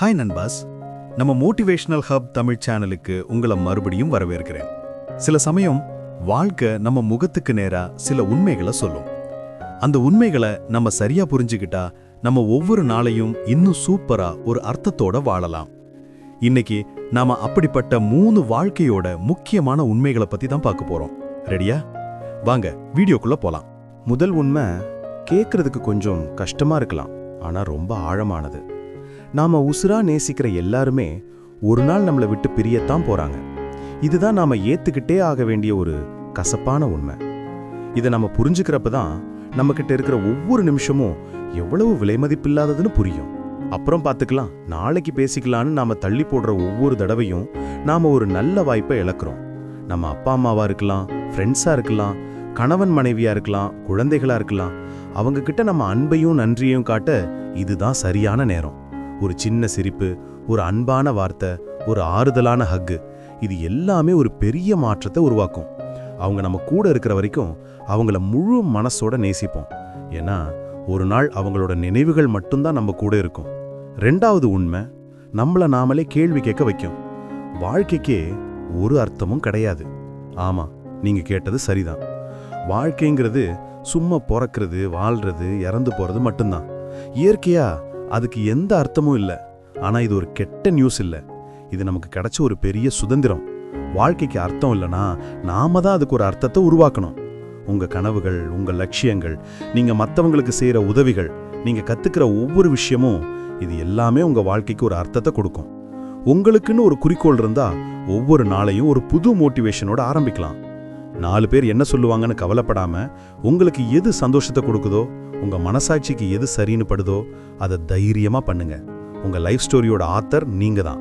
Hi நண்பாஸ். நம்ம motivational hub Tamil சேனலுக்கு உங்களை மறுபடியும் வரவேற்கிறேன். சில சமயம் வாழ்க்கை நம்ம முகத்துக்கு நேரா சில உண்மைகளை சொல்லும். அந்த உண்மைகளை நம்ம சரியா புரிஞ்சுக்கிட்டா நம்ம ஒவ்வொரு நாளையும் இன்னும் சூப்பரா ஒரு அர்த்தத்தோட வாழலாம். இன்னைக்கு நாம அப்படிப்பட்ட மூணு வாழ்க்கையோட முக்கியமான உண்மைகளை பத்தி தான் பார்க்க போறோம். ரெடியா வாங்க வீடியோக்குள்ள போலாம். முதல் உண்மை கேட்கறதுக்கு கொஞ்சம் கஷ்டமா இருக்கலாம். ஆனா ரொம்ப ஆழமானது. நாம உசுரா நேசிக்கிற எல்லாருமே ஒரு நாள் நம்மளை விட்டு பிரியத்தான் போறாங்க. இதுதான் நாம ஏத்துக்கிட்டே ஆக வேண்டிய ஒரு கசப்பான உண்மை. இதை நம்ம புரிஞ்சுக்கிறப்ப தான் நம்ம கிட்ட இருக்கிற ஒவ்வொரு நிமிஷமும் எவ்வளவு விலைமதிப்பில்லாததுன்னு புரியும். அப்புறம் பார்த்துக்கலாம் நாளைக்கு பேசிக்கலான்னு நாம தள்ளி போடுற ஒவ்வொரு தடவையும் நாம ஒரு நல்ல வாய்ப்பை இழக்கிறோம். நம்ம அப்பா அம்மாவா இருக்கலாம் ஃப்ரெண்ட்ஸா இருக்கலாம் கணவன் மனைவியா இருக்கலாம் குழந்தைகளா இருக்கலாம் அவங்க கிட்ட நம்ம அன்பையும் நன்றியும் காட்ட இதுதான் சரியான நேரம். ஒரு சின்ன சிரிப்பு ஒரு அன்பான வார்த்தை ஒரு ஆறுதலான ஹக்கு இது எல்லாமே ஒரு பெரிய மாற்றத்தை உருவாக்கும். அவங்க நம்ம கூட இருக்கிற வரைக்கும் அவங்கள முழு மனசோட நேசிப்போம். ஏன்னா ஒரு நாள் அவங்களோட நினைவுகள் மட்டும்தான் நம்ம கூட இருக்கும். ரெண்டாவது உண்மை நம்மள நாமளே கேள்வி கேட்க வைக்கும். வாழ்க்கைக்கே ஒரு அர்த்தமும் கிடையாது. ஆமா நீங்க கேட்டது சரிதான். வாழ்க்கைங்கிறது சும்மா பிறக்கிறது வாழ்றது இறந்து போறது மட்டும்தான். இயற்கையா அதுக்கு எந்த அர்த்தமும் இல்லை. ஆனா இது ஒரு கெட்ட நியூஸ் இல்லை. இது நமக்கு கிடைச்ச ஒரு பெரிய சுதந்திரம். வாழ்க்கைக்கு அர்த்தம் இல்லைனா நாம தான் அதுக்கு ஒரு அர்த்தத்தை உருவாக்கணும். உங்க கனவுகள் உங்க லட்சியங்கள் நீங்க மத்தவங்களுக்கு செய்யற உதவிகள் நீங்க கத்துக்கிற ஒவ்வொரு விஷயமும் இது எல்லாமே உங்க வாழ்க்கைக்கு ஒரு அர்த்தத்தை கொடுக்கும். உங்களுக்குன்னு ஒரு குறிக்கோள் இருந்தா ஒவ்வொரு நாளையும் ஒரு புது மோட்டிவேஷனோட ஆரம்பிக்கலாம். நாலு பேர் என்ன சொல்லுவாங்கன்னு கவலைப்படாம உங்களுக்கு எது சந்தோஷத்தை கொடுக்குதோ உங்க மனசாட்சிக்கு எது சரின்னு படுதோ அதை தைரியமாக பண்ணுங்க. உங்க லைஃப் ஸ்டோரியோட ஆத்தர் நீங்கள் தான்.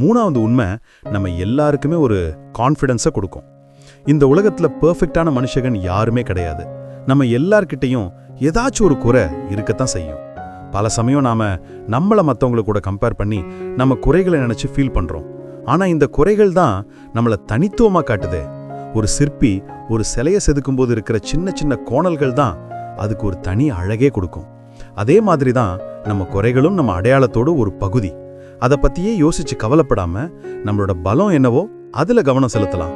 மூணாவது உண்மை நம்ம எல்லாருக்குமே ஒரு கான்ஃபிடென்ஸை கொடுக்கும். இந்த உலகத்துல பெர்ஃபெக்டான மனுஷகன் யாருமே கிடையாது. நம்ம எல்லார்கிட்டையும் ஏதாச்சும் ஒரு குறை இருக்கத்தான் செய்யும். பல சமயம் நாம நம்மள மத்தவங்கள கூட கம்பேர் பண்ணி நம்ம குறைகளை நினச்சி ஃபீல் பண்ணுறோம் ஆனால் இந்த குறைகள் தான் நம்மளை தனித்துவமாக காட்டுது. ஒரு சிற்பி ஒரு சிலையை செதுக்கும்போது இருக்கிற சின்ன சின்ன கோணல்கள் தான் அதுக்கு ஒரு தனி அழகே கொடுக்கும். அதே மாதிரி தான் நம்ம குறைகளும் நம்ம அடையாளத்தோட ஒரு பகுதி. அதை பற்றியே யோசித்து கவலைப்படாமல் நம்மளோட பலம் என்னவோ அதில் கவனம் செலுத்தலாம்.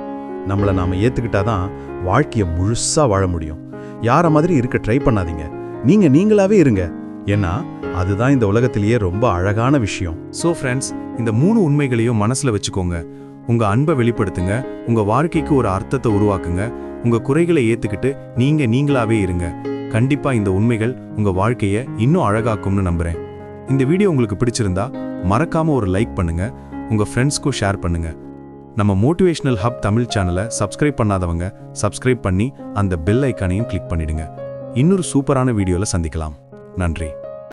நம்மளை நாம ஏத்துக்கிட்டாதான் வாழ்க்கையை முழுசாக வாழ முடியும். யார மாதிரி இருக்க ட்ரை பண்ணாதீங்க. நீங்கள் நீங்களாவே இருங்க. ஏன்னா அதுதான் இந்த உலகத்திலேயே ரொம்ப அழகான விஷயம். ஸோ ஃப்ரெண்ட்ஸ் இந்த மூணு உண்மைகளையும் மனசுல வச்சுக்கோங்க. உங்கள் அன்பை வெளிப்படுத்துங்க. உங்கள் வாழ்க்கைக்கு ஒரு அர்த்தத்தை உருவாக்குங்க. உங்கள் குறைகளை ஏற்றுக்கிட்டு நீங்கள் நீங்களாவே இருங்க. கண்டிப்பா இந்த உண்மைகள் உங்க வாழ்க்கையை இன்னும் அழகாக்கும்னு நம்புறேன். இந்த வீடியோ உங்களுக்கு பிடிச்சிருந்தா மறக்காம ஒரு லைக் பண்ணுங்க உங்க ஃப்ரெண்ட்ஸ்க்கும் ஷேர் பண்ணுங்க. நம்ம மோட்டிவேஷனல் ஹப் தமிழ் சேனலை சப்ஸ்கிரைப் பண்ணாதவங்க சப்ஸ்கிரைப் பண்ணி அந்த பெல் ஐக்கானையும் கிளிக் பண்ணிடுங்க. இன்னொரு சூப்பரான வீடியோவில் சந்திக்கலாம். நன்றி.